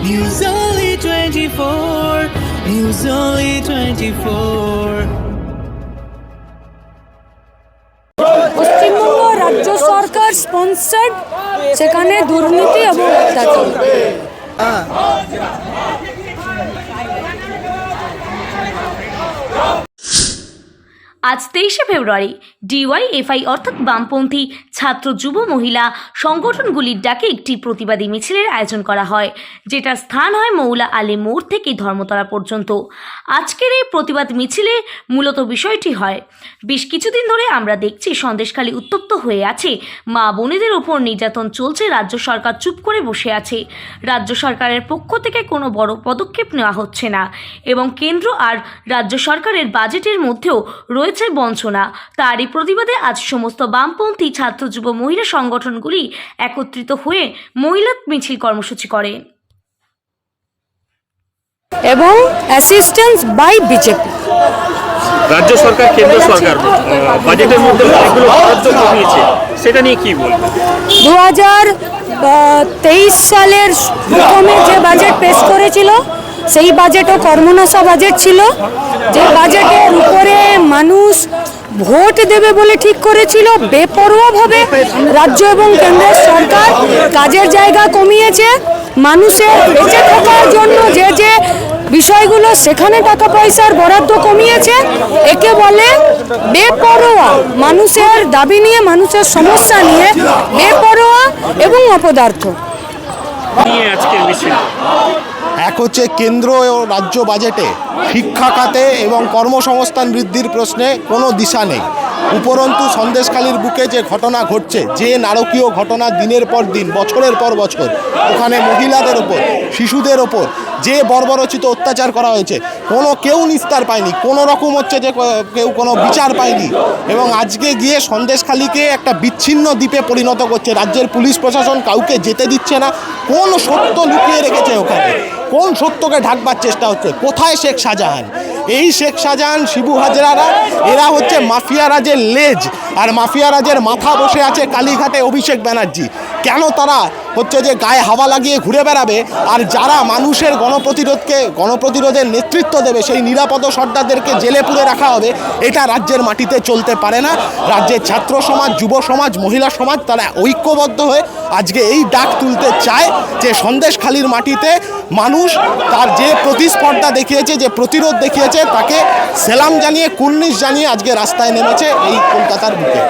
News Only 24. News Only 24. Paschimbanga রাজ্য সরকার sponsored সেখানে দুর্নীতি এবং অত্যাচার আজ তেইশে ফেব্রুয়ারি ডিওয়াইএফআই অর্থাৎ বামপন্থী ছাত্র যুব মহিলা সংগঠনগুলির ডাকে একটি প্রতিবাদী মিছিলের আয়োজন করা হয়, যেটার স্থান হয় মৌলা আলী মোড় থেকে ধর্মতলা পর্যন্ত। আজকের এই প্রতিবাদ মিছিলে মূলত বিষয়টি হয়। বেশ কিছুদিন ধরে আমরা দেখছি সন্দেশখালী উত্তপ্ত হয়ে আছে, মা বোনেদের ওপর নির্যাতন চলছে, রাজ্য সরকার চুপ করে বসে আছে। রাজ্য সরকারের পক্ষ থেকে কোনো বড় পদক্ষেপ নেওয়া হচ্ছে না এবং কেন্দ্র আর রাজ্য সরকারের বাজেটের মধ্যেও রয়েছে বঞ্চনা। তারই প্রতিবাদে আজ সমস্ত বামপন্থী ছাত্র যুব মহিলা সংগঠনগুলি একত্রিত হয়ে মহিলা মিছিল কর্মসূচি করে। এবং অ্যাসিস্ট্যান্স বাই বিজেপি রাজ্য সরকার কেন্দ্র সরকার আহ, বাজেটের মধ্যে অনেকগুলো বরাদ্দ কমিয়েছে সেটা নিয়ে কি বলবেন দু হাজার তেইশ সালের প্রথমে যে বাজেট পেশ করেছিল সেই বাজেটও কর্মনাশা বাজেট ছিল, যে বাজেটের উপরে মানুষ ভোট দেবে বলে ঠিক করেছিল, বেপরোয়াভাবে রাজ্য এবং কেন্দ্রের সরকার কাজের জায়গা কমিয়েছে, মানুষের বেঁচে থাকার জন্য যে যে বিষয়গুলো সেখানে টাকা পয়সার বরাদ্দ কমিয়েছে, একে বলে বেপরোয়া। মানুষের দাবি নিয়ে, মানুষের সমস্যা নিয়ে বেপরোয়া এবং অপদার্থ। নিয়ে আজকের মিছিল। এক হচ্ছে কেন্দ্র ও রাজ্য বাজেটে শিক্ষা খাতে এবং কর্মসংস্থান বৃদ্ধির প্রশ্নে কোনো দিশা নেই। উপরন্তু সন্দেশখালীর বুকে যে ঘটনা ঘটছে, যে নারকীয় ঘটনা দিনের পর দিন, বছরের পর বছর, ওখানে মহিলাদের ওপর, শিশুদের ওপর যে বর্বরচিত অত্যাচার করা হয়েছে, কোনো কেউ নিস্তার পায়নি। কোনো রকম হচ্ছে যে কেউ কোনো বিচার পায়নি এবং আজকে গিয়ে সন্দেশখালীকে একটা বিচ্ছিন্ন দ্বীপে পরিণত করছে। রাজ্যের পুলিশ প্রশাসন কাউকে যেতে দিচ্ছে না, কোন সত্য লুকিয়ে রেখেছে ওখানে। কোন সত্যকে ঢাকবার চেষ্টা হচ্ছে? কোথায় শেখ শাহজাহান? এই শেখ শাহজাহান, শিবু হাজরারা, এরা হচ্ছে মাফিয়া রাজের লেজ। আর মাফিয়া রাজের মাথা বসে আছে কালীঘাটে অভিষেক ব্যানার্জি। কেন তারা হচ্ছে যে গায়ে হাওয়া লাগিয়ে ঘুরে বেড়াবে? আর যারা মানুষের গণপ্রতিরোধকে, গণপ্রতিরোধের নেতৃত্ব দেবে, সেই নিরাপদ সর্দারদেরকে জেলে পুরে রাখা হবে, এটা রাজ্যের মাটিতে চলতে পারে না। রাজ্যের ছাত্র সমাজ, যুব সমাজ, মহিলা সমাজ, তারা ঐক্যবদ্ধ হয়ে আজকে এই ডাক তুলতে চায় যে সন্দেশখালির মাটিতে মানুষ তার যে প্রতিস্পর্ধা দেখিয়েছে, যে প্রতিরোধ দেখিয়েছে, তাকে সেলাম জানিয়ে, কুর্নিশ জানিয়ে আজকে রাস্তায় নেমেছে এই কলকাতার বুকে।